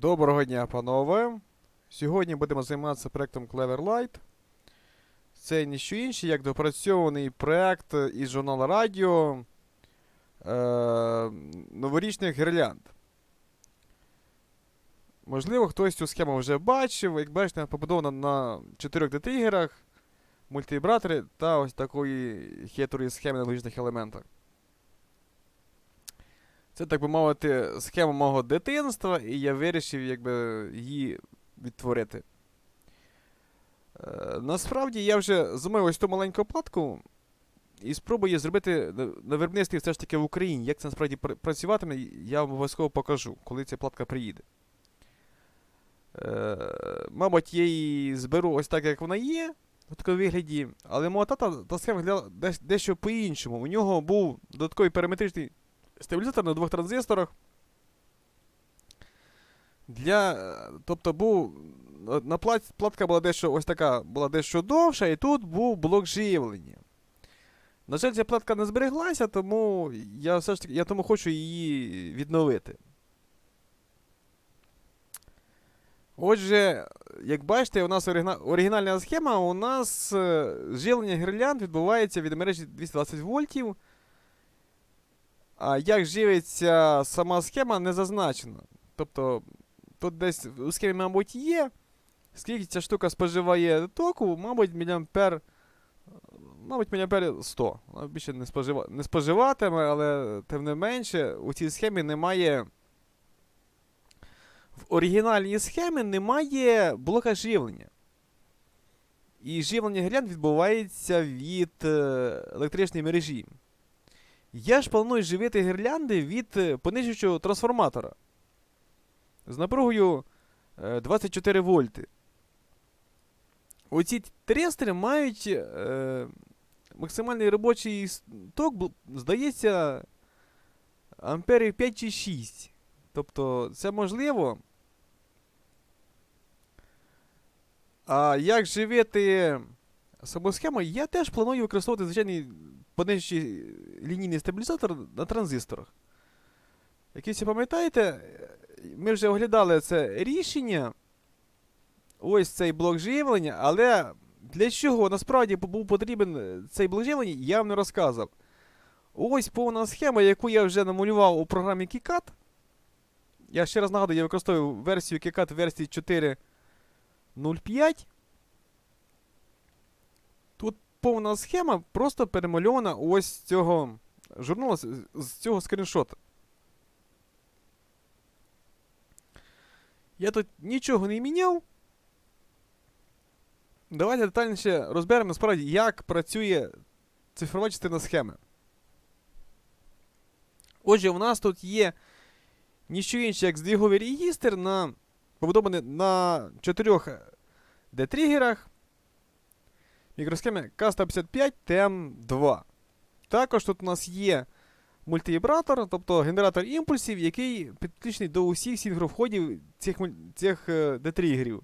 Доброго дня, панове. Сьогодні будемо займатися проектом Cleverlight. Це ніщо інше, як допрацьований проект із журналу Радіо е, новорічних гірлянд. Можливо, хтось цю схему вже бачив. Як бачите, побудована на 4 детригерах, мультивібраторі та ось такої хитрої схеми на логічних елементах. Це, так би мовити, схема мого дитинства, і я вирішив якби, її відтворити. Е, насправді я вже замовив ось ту маленьку платку і спробую зробити на, виробництві все ж таки в Україні. Як це насправді пр- працюватиме, я вам обов'язково покажу, коли ця платка приїде. Е, мабуть, я її зберу ось так, як вона є, в такому вигляді, але мого тата та схема виглядала десь- дещо по-іншому. У нього був додатковий параметричний стабілізатор на двох транзисторах. Для, е, тобто був на- на плат, платка була дещо ось така, була дещо довша, і тут був блок живлення. На жаль, ця платка не збереглася, тому я все ж таки я тому хочу її відновити. Отже, як бачите, у нас оригіна- оригінальна схема, у нас е, живлення гірлянд відбувається від мережі 220 вольтів. А як живиться сама схема, не зазначено. Тобто, тут десь у схемі, мабуть, є. Скільки ця штука споживає току, мабуть, міліампер. Мабуть, міліампер 100. Вона більше не, спожива... не споживатиме, але тим не менше, у цій схемі немає. В оригінальній схемі немає блока живлення. І живлення грянд відбувається від е, електричної мережі. Я ж планую живити гірлянди від е, понижуючого трансформатора з напругою е, 24 вольти. Оці трестери мають е, максимальний робочий ток, здається, амперів 5 чи 6. Тобто це можливо. А як живити саму схему, я теж планую використовувати звичайний понижчий лінійний стабілізатор на транзисторах. Як ви пам'ятаєте, е, ми вже оглядали це рішення. Ось цей блок живлення, але для чого насправді був потрібен е, цей блок живлення, я вам не розказав. Ось повна схема, яку я вже намалював у програмі KiCad. Я ще раз нагадую, я використовую версію KiCad версії 4.05. Повна схема просто перемальована ось з цього журналу, з, цього скріншота. Я тут нічого не міняв. Давайте детальніше розберемо насправді, як працює цифрова частина схеми. Отже, у нас тут є ніщо інше, як здвіговий регістр на, побудований на чотирьох детригерах мікросхеми K155 TM2. Також тут у нас є мультивібратор, тобто генератор імпульсів, який підключений до усіх сінгровходів цих, цих е, детригерів.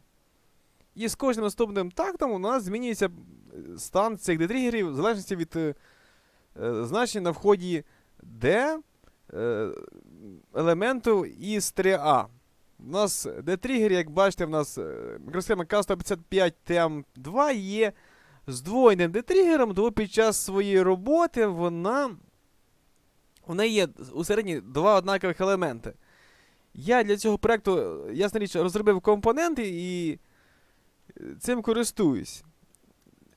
І з кожним наступним тактом у нас змінюється е, стан цих детригерів в залежності від е, е, значення на вході D е, елементу із 3А. У нас детригер, як бачите, в нас е, мікросхема K155 TM2 є здвоєним детригером, тому під час своєї роботи вона. У неї є у середній два однакових елементи. Я для цього проєкту, ясна річ, розробив компоненти і цим користуюсь.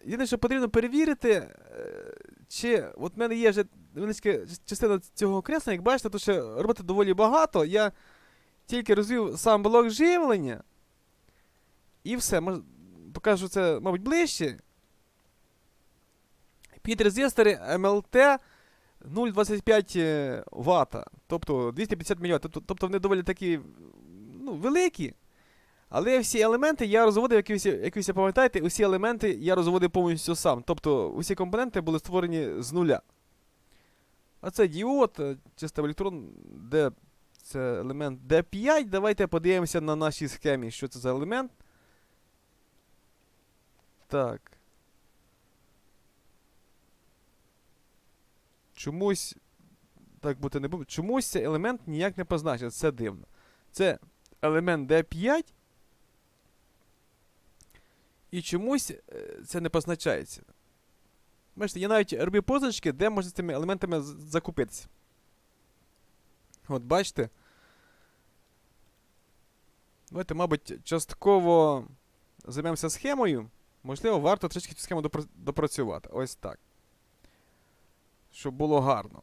Єдине, що потрібно перевірити, е, чи от в мене є вже невеличка частина цього креслення, як бачите, тут ще роботи доволі багато. Я тільки розвів сам блок живлення. І все. Покажу це, мабуть, ближче. Під резистори MLT 0,25 Вт, тобто 250 мВт. Тобто, тобто вони доволі такі ну, великі. Але всі елементи я розводив, як ви як ви пам'ятаєте, усі елементи я розводив повністю сам. Тобто усі компоненти були створені з нуля. А це діод, е, чистий електрон, де це елемент D5. Давайте подивимося на нашій схемі, що це за елемент. Так. Чомусь. Так бути не буде. Чомусь цей елемент ніяк не позначений. Це дивно. Це елемент D5. І чомусь е, це не позначається. Бачите, я навіть робив позначки, де можна з цими елементами закупитися. От бачите. Давайте, мабуть, частково займемося схемою. Можливо, варто трішки цю схему допрацювати. Ось так. Щоб було гарно.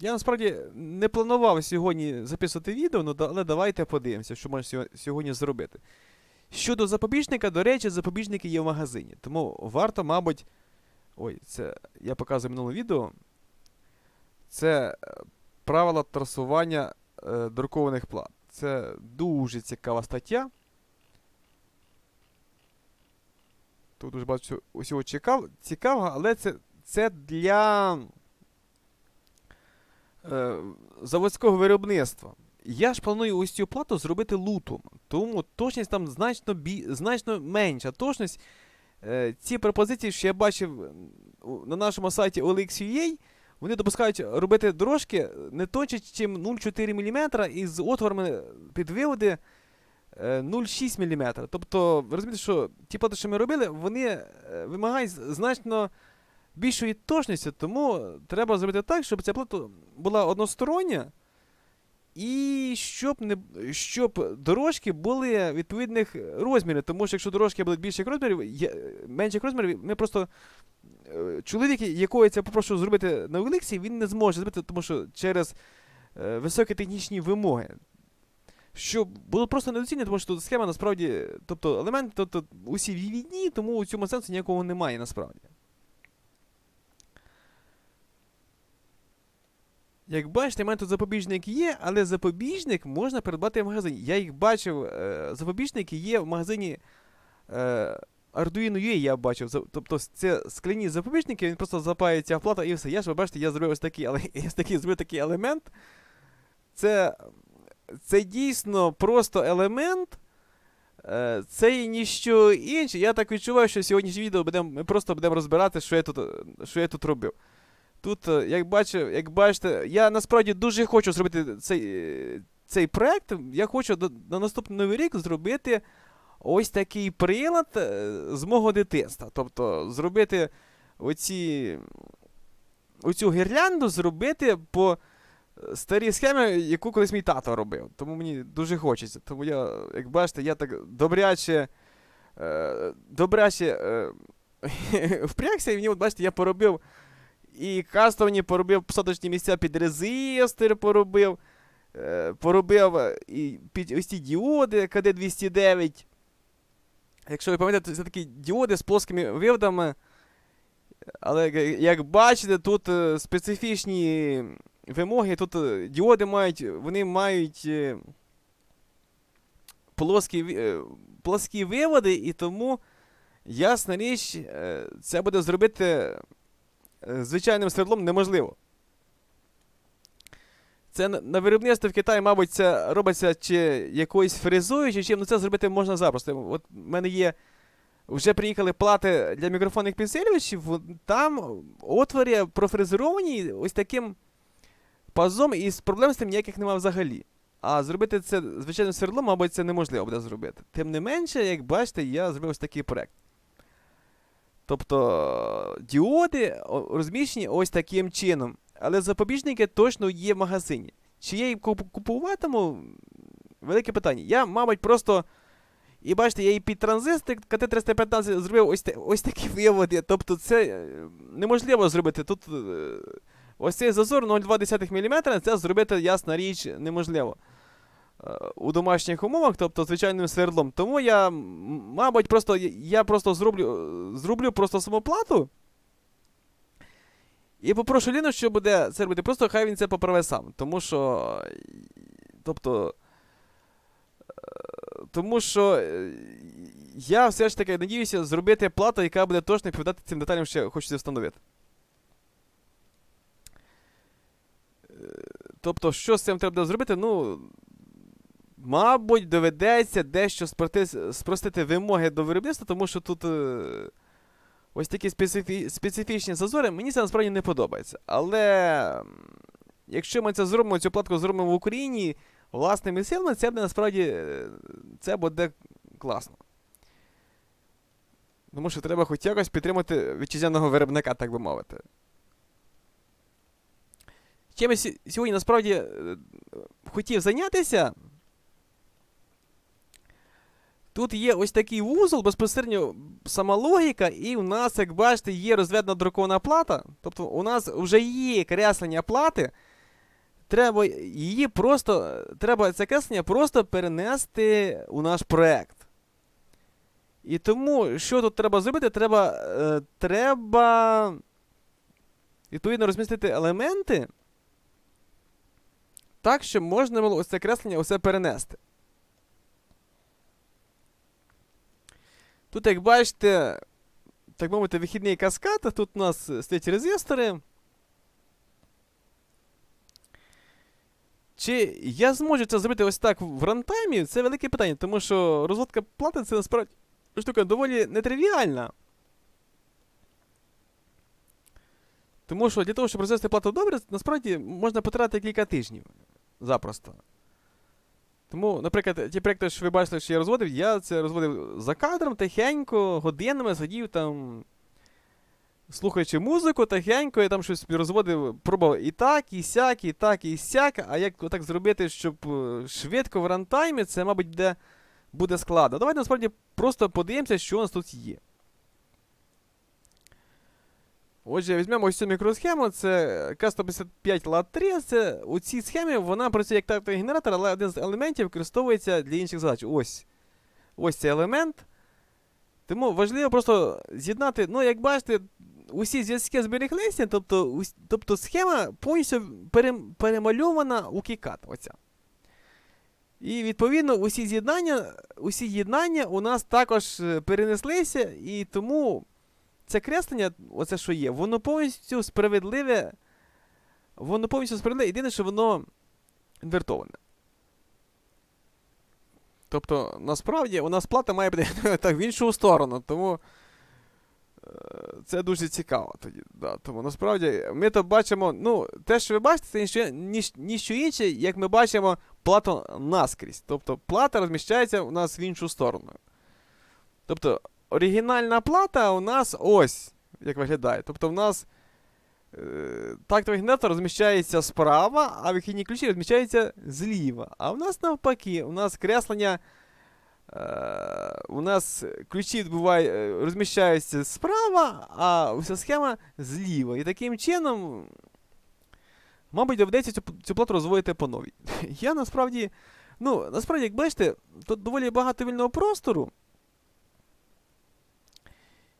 Я насправді не планував сьогодні записувати відео, ну, але давайте подивимося, що можна сьогодні зробити. Щодо запобіжника, до речі, запобіжники є в магазині. Тому варто, мабуть. Ой, це я показую минуле відео. Це е, правила трасування е, друкованих плат. Це дуже цікава стаття. Тут дуже багато усього цікав, цікавого, але це, це для е, заводського виробництва. Я ж планую ось цю плату зробити лутом, тому точність там значно, бі, значно менша. Точність, е, ці пропозиції, що я бачив на нашому сайті OLX.ua, вони допускають робити дорожки не тонче, ніж 0,4 мм із отворами під виводи е, 0,6 мм. Тобто, ви розумієте, що ті плати, що ми робили, вони е, вимагають значно більшої точності, тому треба зробити так, щоб ця плата була одностороння. І щоб не щоб дорожки були відповідних розмірів. Тому що якщо дорожки будуть більших розмірів, є- менших розмірів, ми просто. е, Чоловік, якого я це попрошу зробити на Олексі, він не зможе зробити, тому що через е, високі технічні вимоги. Що було просто недоцільно, тому що тут схема насправді, тобто елементи, тобто усі відні, тому у цьому сенсу ніякого немає насправді. Як бачите, в мене тут запобіжник є, але запобіжник можна придбати в магазині. Я їх бачив, е, запобіжники є в магазині е, Arduino UA, я бачив. Тобто це скляні запобіжники, він просто запається в плату і все. Я ж ви бачите, я зробив ось такий, але ось такий, зробив такий елемент. Це, це дійсно просто елемент. Е, Це і ніщо інше. Я так відчуваю, що сьогоднішнє відео будем, ми просто будемо розбирати, що я тут, що я тут робив. Тут, е, як, бачу, як бачите, я насправді дуже хочу зробити цей, е, цей проект. Я хочу до, на наступний новий рік зробити ось такий прилад е, з мого дитинства. Тобто зробити оці, оцю гірлянду зробити по старій схемі, яку колись мій тато робив. Тому мені дуже хочеться. Тому я, як бачите, я так добряче. Добряче впрягся, і мені, от бачите, я поробив і кастомні поробив посадочні місця під резистор поробив. Е, поробив е, і під ось ці діоди КД209. Якщо ви пам'ятаєте, це такі діоди з плоскими виводами. Але як- бачите, тут е, специфічні вимоги. Тут діоди мають, вони мають плоскі, плоскі виводи, і тому, ясна річ, це буде зробити звичайним свердлом неможливо. Це на- на виробництво в Китаї, мабуть, це робиться чи якоюсь фрезою, чи чим, ну це зробити можна запросто. От в мене є. Вже приїхали плати для мікрофонних підсилювачів, там отвори профрезеровані ось таким пазом, і проблем з тим ніяких немає взагалі. А зробити це звичайним свердлом, мабуть, це неможливо буде зробити. Тим не менше, як бачите, я зробив ось такий проект. Тобто діоди розміщені ось таким чином. Але запобіжники точно є в магазині. Чи я їх купуватиму? Велике питання. Я, мабуть, просто. І бачите, я і під транзистор КТ-315 зробив ось, ось такі виводи. Тобто це е, неможливо зробити. Тут е, ось цей зазор 0,2 мм, це зробити, ясна річ, неможливо. У домашніх умовах, тобто звичайним свердлом. Тому я, мабуть, просто я просто зроблю, зроблю просто самоплату. І попрошу Ліну, що буде це робити. Просто хай він це поправе сам. Тому що. Тобто. е, Тому що е, я все ж таки надіюся зробити плату, яка буде точно відповідати цим деталям, що я хочу встановити. Е, Тобто, що з цим треба зробити? Ну. Мабуть, доведеться дещо спроти- спростити вимоги до виробництва, тому що тут. е, Ось такі специфі... специфічні зазори, мені це насправді не подобається. Але якщо ми це зробимо, цю платку зробимо в Україні, власними силами, це буде насправді е, це буде класно. Тому що треба хоч якось підтримати вітчизняного виробника, так би мовити. Чим я сьогодні насправді е, хотів зайнятися. Тут є ось такий вузол, безпосередньо сама логіка, і у нас, як бачите, є розведена друкована плата. Тобто у нас вже є креслення плати. Треба її просто. Треба це креслення просто перенести у наш проект. І тому, що тут треба зробити? Треба. Е, треба відповідно розмістити елементи. Так, щоб можна було ось це креслення усе перенести. Тут, як бачите, так мовити, вихідний каскад, тут у нас стоять резистори. Чи я зможу це зробити ось так в рантаймі? Це велике питання, тому що розводка плати це насправді штука доволі нетривіальна. Тому що для того, щоб розвести плату добре, насправді можна потратити кілька тижнів. Запросто. Тому, наприклад, ті проекти, що ви бачили, що я розводив, я це розводив за кадром, тихенько, годинами сидів там, слухаючи музику, тихенько, я там щось розводив, пробував і так, і сяк, і так, і сяк. А як так зробити, щоб е, швидко в рантаймі, це, мабуть, буде, буде складно. Давайте насправді просто подивимося, що у нас тут є. Отже, візьмемо ось цю мікросхему, це К155 LAT3. Це у цій схемі вона працює як тактовий генератор, але один з елементів використовується для інших задач. Ось. Ось цей елемент. Тому важливо просто з'єднати, ну, як бачите, усі зв'язки зберіглися, тобто, ус- тобто схема повністю перем- перемальована у KiCad. Оця. І відповідно усі з'єднання, усі з'єднання у нас також е, перенеслися, і тому це креслення, оце що є, воно повністю справедливе. Воно повністю справедливе. Єдине, що воно інвертоване. Тобто, насправді, у нас плата має бути так в іншу сторону, тому е, це дуже цікаво тоді. Да. Тому насправді ми то бачимо, ну, те, що ви бачите, це ніщо, ніж, ніщо інше, як ми бачимо плату наскрізь. Тобто плата розміщається у нас в іншу сторону. Тобто, оригінальна плата у нас ось як виглядає. Тобто, в нас е, тактовий генератор розміщається справа, а вихідні ключі розміщаються зліва. А в нас навпаки, у нас креслення. Е, у нас ключі відбуває, е, розміщаються справа, а вся схема зліва. І таким чином, мабуть, доведеться цю, цю плату розводити по новій. Я насправді, ну, насправді, як бачите, тут доволі багато вільного простору.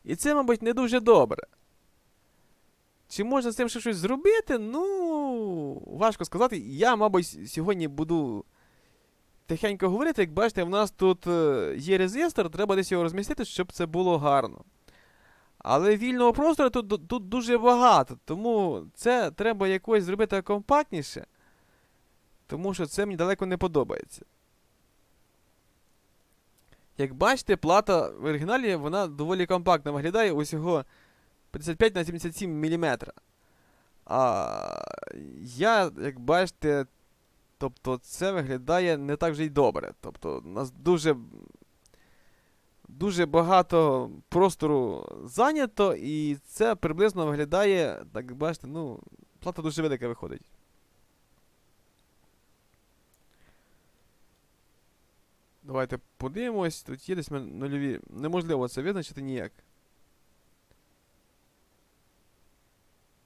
І це, мабуть, не дуже добре. Чи можна з цим ще щось зробити? Ну, важко сказати. Я, мабуть, сьогодні буду тихенько говорити. Як бачите, в нас тут е, є резистор, треба десь його розмістити, щоб це було гарно. Але вільного простору тут, тут дуже багато, тому це треба якось зробити компактніше. Тому що це мені далеко не подобається. Як бачите, плата в оригіналі вона доволі компактно виглядає усього 55 на 77 мм. А я, як бачите, тобто це виглядає не так вже й добре. Тобто, у нас дуже, дуже багато простору зайнято, і це приблизно виглядає, так бачите, ну, плата дуже велика виходить. Давайте подивимось. Тут є десь нульові. Неможливо це визначити ніяк.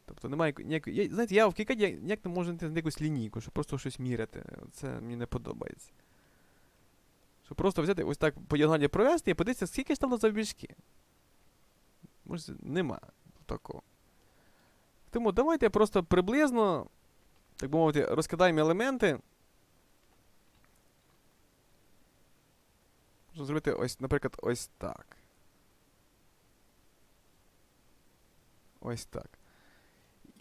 Тобто немає ніякої. Я, знаєте, я в Кікаді ніяк не можу знайти якусь лінійку, щоб просто щось міряти. Це мені не подобається. Щоб просто взяти ось так по діагоналі провести і подивитися, скільки ж там. Може, нема такого. Тому давайте просто приблизно, так би мовити, розкидаємо елементи. Можна зробити ось, наприклад, ось так. Ось так.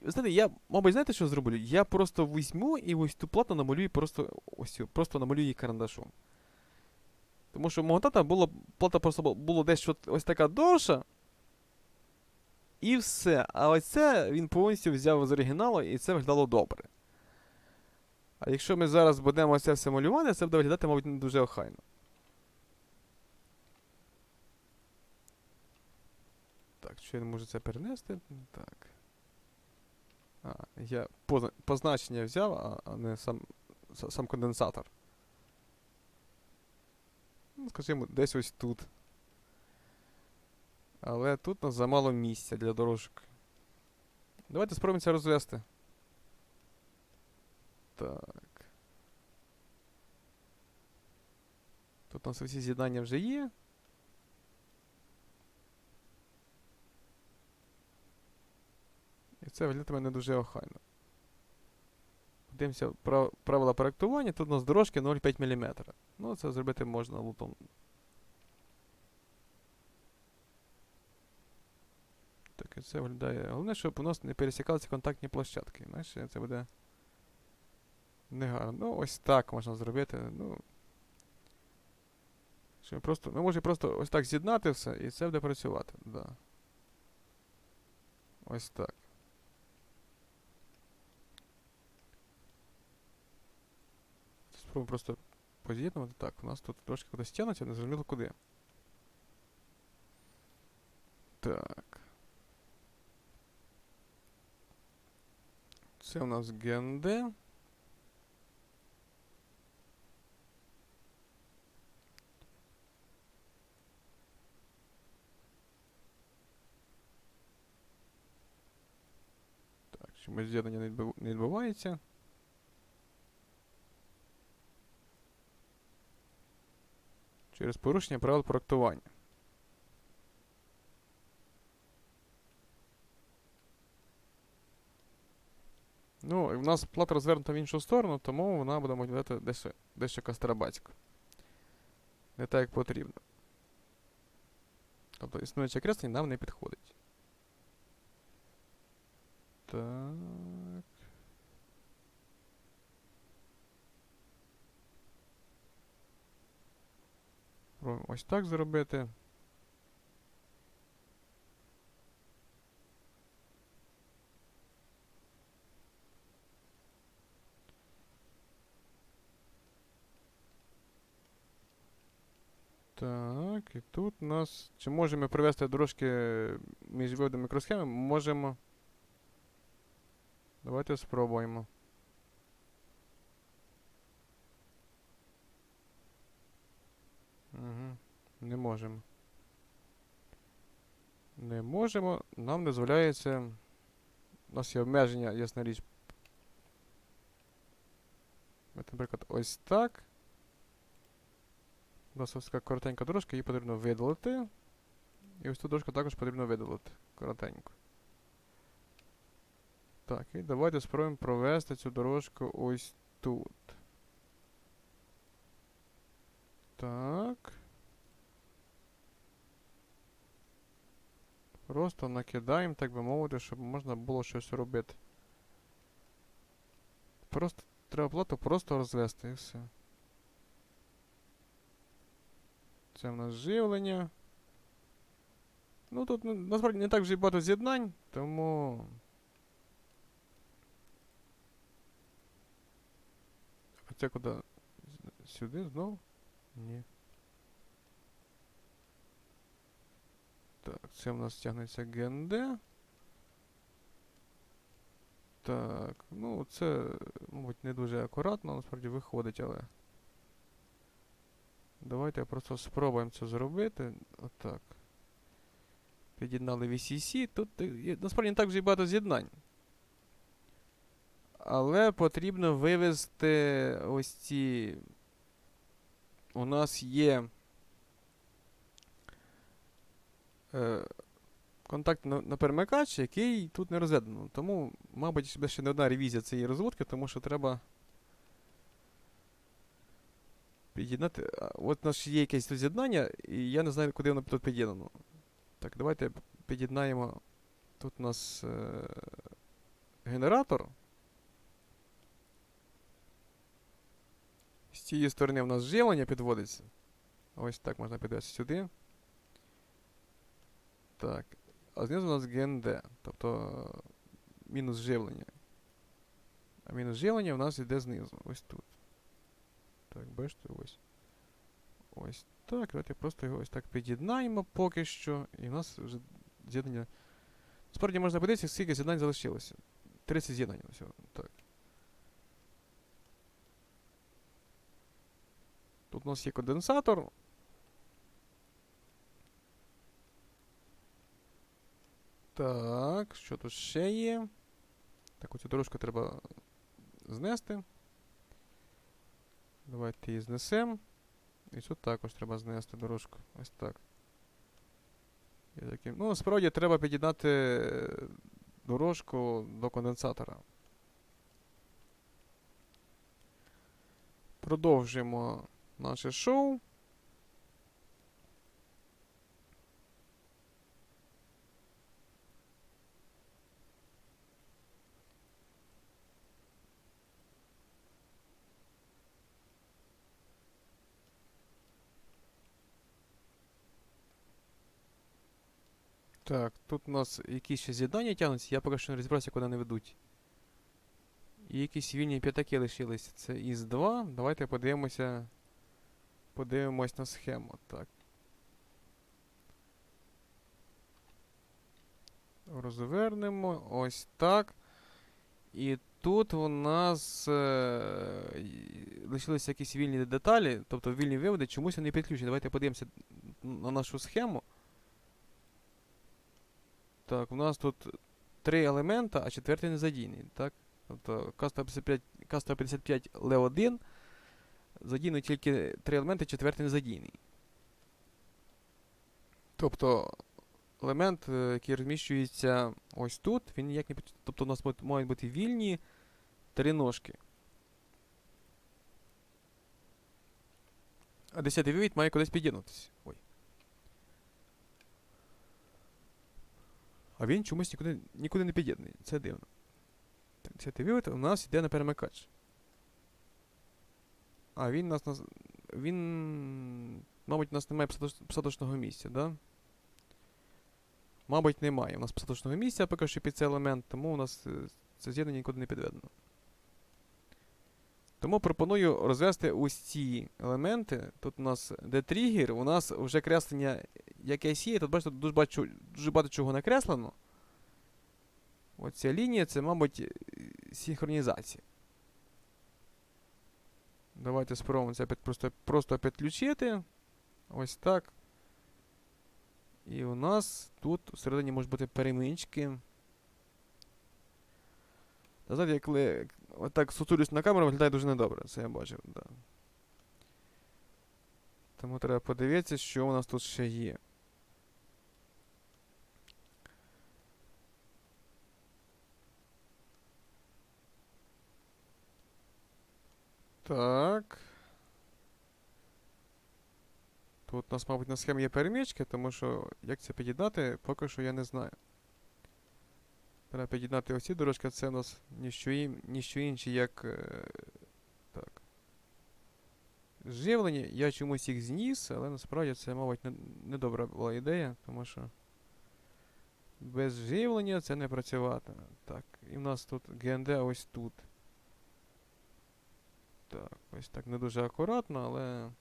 Ви знаєте, я, мабуть, знаєте, що зроблю? Я просто візьму і ось ту плату намалюю просто ось просто намалюю її карандашом. Тому що у мого тата було, плата просто бу- було десь ось така довша. І все. А ось це він повністю взяв з оригіналу, і це виглядало добре. А якщо ми зараз будемо це все малювати, це буде виглядати, мабуть, не дуже охайно. Так, що я не можу це перенести? Так. А, я позна- позначення взяв, а, а не сам, сам конденсатор. Ну, скажімо, десь ось тут. Але тут у нас замало місця для дорожок. Давайте спробуємо це розвести. Так. Тут у нас всі з'єднання вже є. Це виглядатиме не дуже охайно. Подивимося прав- правила проектування. Тут у нас дорожки 0,5 мм. Ну, це зробити можна лутом. Так, це виглядає. Головне, щоб у нас не пересікалися контактні площадки. Знаєш, це буде негарно. Ну, ось так можна зробити. Ну. Ми просто, ми можемо просто ось так з'єднати все, і це буде працювати. Да. Ось так. Спробуємо просто поз'єднувати. Так, у нас тут трошки кудись тягнеться, не зрозуміло куди. Так. Це у нас ГНД. Так, чомусь з'єднання не відбив- не відбувається. Через порушення правил проектування. Ну, і в нас плата розвернута в іншу сторону, тому вона буде виглядати дещо, дещо кастрабатсько. Не так, як потрібно. Тобто існуюче креслення нам не підходить. Так. Пробуємо ось так зробити. Так, і тут у нас. Чи можемо провести дорожки між виводами мікросхеми? Можемо. Давайте спробуємо. Не можемо. Не можемо. Нам дозволяється. У нас є обмеження, ясна річ. Наприклад, ось так. У нас ось така коротенька дорожка, її потрібно видалити. І ось цю дорожку також потрібно видалити. Коротенько. Так, і давайте спробуємо провести цю дорожку ось тут. Так. Просто накидаємо, так би мовити, щоб можна було щось робити. Просто треба плату просто розвести і все. Це в нас живлення. Ну тут ну, насправді не так вже й багато з'єднань, тому. А це куди? Сюди знову? Ні. Так, це в нас тягнеться ГНД. Так, ну це, мабуть, не дуже акуратно, насправді виходить, але. Давайте просто спробуємо це зробити. Отак. Під'єднали VCC. Тут е, насправді не так вже й багато з'єднань. Але потрібно вивести ось ці. У нас є. Е, контакт на, на перемикач, який тут не розведено. Тому, мабуть, ще не одна ревізія цієї розводки, тому що треба. Під'єднати. От у нас є якесь тут з'єднання, і я не знаю, куди воно тут під'єднано. Так, давайте під'єднаємо. Тут у нас е, генератор. З цієї сторони у нас живлення підводиться. Ось так можна підвести сюди. Так. А знизу у нас ГНД, тобто мінус живлення. А мінус живлення у нас йде знизу. Ось тут. Так, бачите, ось. Ось так. Давайте просто його ось так під'єднаємо поки що. І в нас вже з'єднання. Справді можна подивитися, скільки з'єднань залишилося. 30 з'єднань всього. Так. Тут у нас є конденсатор. Так, що тут ще є? Так, оцю дорожку треба знести. Давайте її знесемо. І тут також треба знести дорожку. Ось так. Я таким... Ну, справді треба під'єднати е, дорожку до конденсатора. Продовжуємо наше шоу. Так, тут у нас якісь ще з'єднання тягнуться, я поки що не розібрався, куди вони ведуть. І якісь вільні п'ятаки лишились. Це із 2. Давайте подивимося. Подивимось на схему. Так. Розвернемо. Ось так. І тут у нас е, лишилися якісь вільні деталі, тобто вільні виводи, чомусь вони підключені. Давайте подивимося на нашу схему. Так, у нас тут три елемента, а четвертий не задійний. Так? Тобто К155, К155 Л1 задійний тільки три елементи, четвертий не задійний. Тобто елемент, е, який розміщується ось тут, він ніяк не Тобто у нас мають бути вільні три ножки. А десятий вивід має кудись під'єднутися. Ой. А він чомусь нікуди, нікуди не під'єднаний. Це дивно. Так, ти вивід у нас йде на перемикач. А він нас. він. Мабуть, у нас немає посадоч- посадочного місця, да? Мабуть, немає. У нас посадочного місця поки що під цей елемент, тому у нас е, це з'єднання нікуди не підведено. Тому пропоную розвести ось ці елементи. Тут у нас де тригер, у нас вже креслення якесь є. Тут бачите, тут дуже, бачу, дуже багато чого накреслено. Оця лінія це, мабуть, синхронізація. Давайте спробуємо це просто, просто підключити. Ось так. І у нас тут всередині можуть бути перемички. Та знаєте, коли отак сутулюсь на камеру, виглядає дуже недобре. Це я бачив, да. Тому треба подивитися, що у нас тут ще є. Так. Тут у нас, мабуть, на схемі є перемічки, тому що як це під'єднати, поки що я не знаю. Треба під'єднати ось ці дорожки, це у нас ніщо, ім, ніщо інше, як. Е, так. Живлення, я чомусь їх зніс, але насправді це, мабуть, не, не була ідея, тому що без живлення це не працюватиме. Так, і в нас тут ГНД ось тут. Так, ось так не дуже акуратно, але.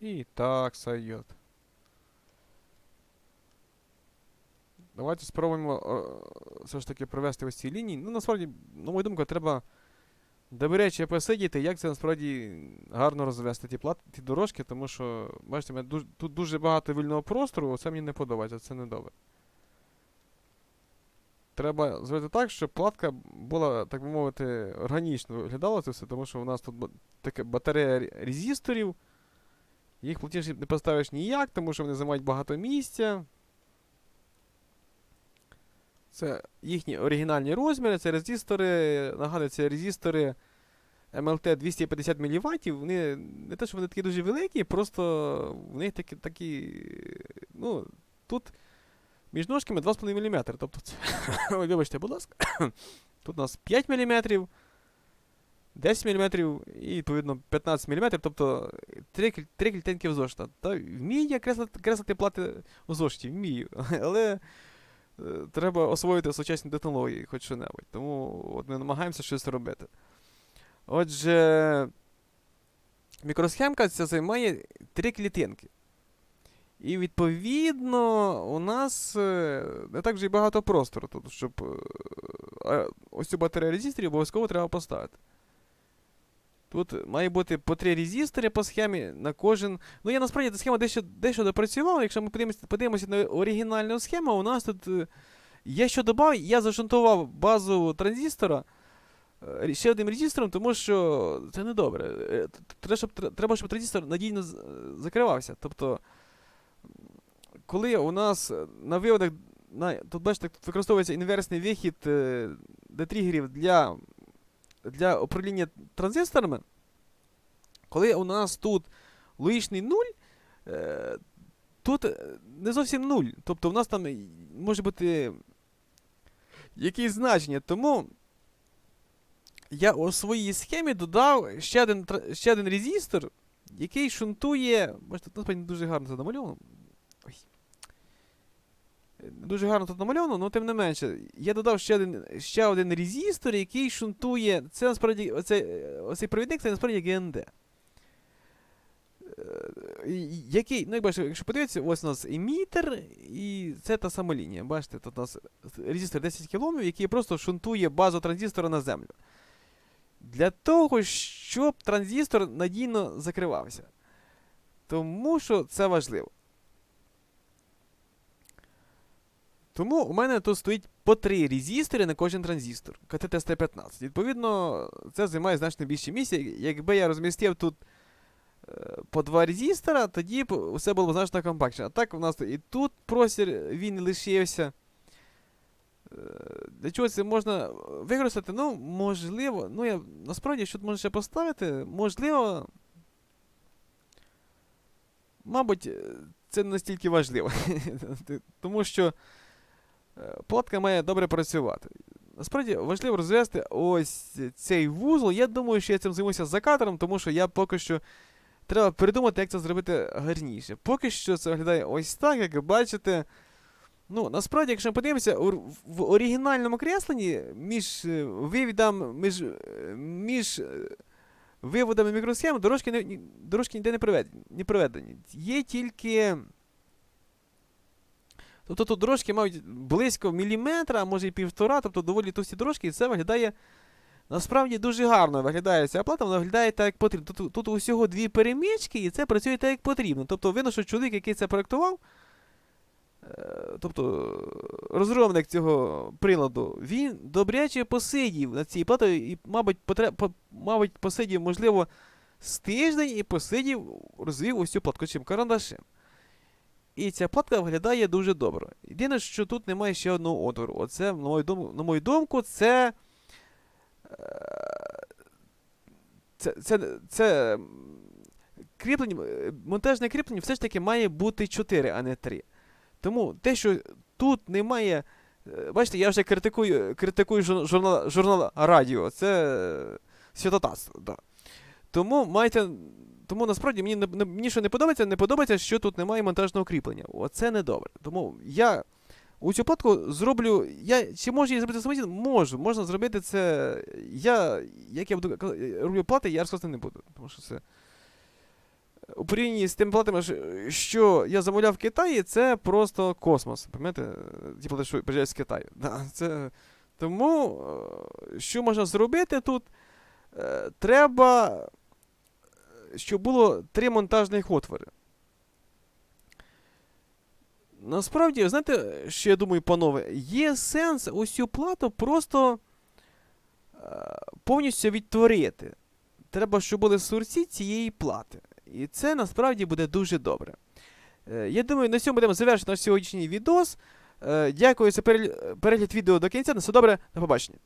І так сойдет. Давайте спробуємо е, все ж таки провести ось ці лінії. Ну, насправді, на мою думку, треба добряче посидіти, як це насправді гарно розвести ті, плат, ті дорожки, тому що, бачите, в мене дуж- тут дуже багато вільного простору, це мені не подобається, це не добре. Треба зробити так, щоб платка була, так би мовити, органічно виглядала це все, тому що у нас тут така батарея резисторів. Їх плотніше не поставиш ніяк, тому що вони займають багато місця. Це їхні оригінальні розміри, це резистори. Нагадую, це резистори MLT 250 мВт. Вони не те, що вони такі дуже великі, просто в них такі, такі ну, тут між ножками 2,5 мм. Тобто це, вибачте, будь ласка. Тут у нас 5 мм, 10 мм і, відповідно, 15 мм, тобто 3, три клітинки в зошита. Та вмію я креслити, креслити плати у зошиті, вмію. Але треба освоїти сучасні технології, хоч що-небудь. Тому от ми намагаємося щось робити. Отже, мікросхемка ця займає три клітинки. І відповідно у нас е, не так вже й багато простору тут, щоб е, ось цю батарею резисторів обов'язково треба поставити. Тут має бути по три резистори по схемі на кожен. Ну, я насправді ця схема дещо, дещо допрацювала. Якщо ми подивимося, подивимося на оригінальну схему, у нас тут. е, Я що додав, я зашунтував базу транзистора е, ще одним резистором, тому що це не добре. Е, Треба, щоб, тр- треба, щоб транзистор надійно закривався. Тобто, коли у нас на виводах, на, тут бачите, тут використовується інверсний вихід детригерів для, для управління транзисторами, коли у нас тут логічний нуль, е, тут е, не зовсім нуль. Тобто в нас там може бути якісь значення. Тому я у своїй схемі додав ще один, ще один резистор, який шунтує. Бачите, тут дуже гарно це намальовано. Дуже гарно тут намальовано, але тим не менше, я додав ще один, ще один резистор, який шунтує. Це насправді оцей, оцей провідник це насправді ГНД. Е, Який, ну як бачите, якщо подивитися, ось у нас емітер, і це та сама лінія. Бачите, тут у нас резистор 10 кОм, який просто шунтує базу транзистора на землю. Для того, щоб транзистор надійно закривався. Тому що це важливо. Тому у мене тут стоїть по три резистори на кожен транзистор. КТТ-115. Відповідно, це займає значно більше місця. Якби я розмістив тут е, по два резистора, тоді б все було б значно компактніше. А так у нас і тут простір він лишився. Е, Для чого це можна використати? Ну, можливо. Ну, я насправді, що тут можна ще поставити, можливо. Мабуть, е, це не настільки важливо. Тому що е, платка має добре працювати. Насправді важливо розвести ось цей вузол. Я думаю, що я цим займуся за кадром, тому що я поки що треба придумати, як це зробити гарніше. Поки що це виглядає ось так, як бачите. Ну, насправді, якщо ми подивимося, в оригінальному кресленні між е, вивідом, між, е, між е, виводами мікросхем дорожки, дорожки ніде не проведені. Є тільки. Тобто тут дорожки мають близько міліметра, а може і півтора, тобто доволі товсті дорожки, і це виглядає насправді дуже гарно виглядає ця плата, вона виглядає так, як потрібно. Тут, тут усього дві перемічки, і це працює так, як потрібно. Тобто видно, що чоловік, який це проєктував, е, тобто розробник цього приладу, він добряче посидів над цією платою і, мабуть, потре- по, мабуть, посидів, можливо, з тиждень і посидів, розвів цю платку чим карандашем. І ця платка виглядає дуже добре. Єдине, що тут немає ще одного отвору. Оце, на мою думку, на мою думку, це. е, Це, це, це кріплення, е, монтажне кріплення все ж таки має бути 4, а не 3. Тому те, що тут немає. е, Бачите, я вже критикую, критикую журнал, журнал Радіо. Це святотатство. Да. Тому маєте. Тому насправді мені, не, мені що не подобається, не подобається, що тут немає монтажного кріплення. Оце не добре. Тому я у цю платку зроблю. Я, чи можу її зробити самостійно? Можу. Можна зробити це. Я, як я буду роблю плати, я розказувати не буду. Тому що це. У порівнянні з тими платами, що- я замовляв в Китаї, це просто космос. Пам'ятаєте? Ті плати, що приїжджають з Китаю. Да, це... Тому, е, що можна зробити тут? Е, Треба, щоб було три монтажних отвори. Насправді, знаєте, що я думаю, панове, є сенс цю плату просто е, повністю відтворити. Треба, щоб були сорці цієї плати. І це насправді буде дуже добре. Е, я думаю, на цьому будемо завершити наш сьогоднішній відос. Е, дякую за перегляд відео до кінця. На все добре, до побачення.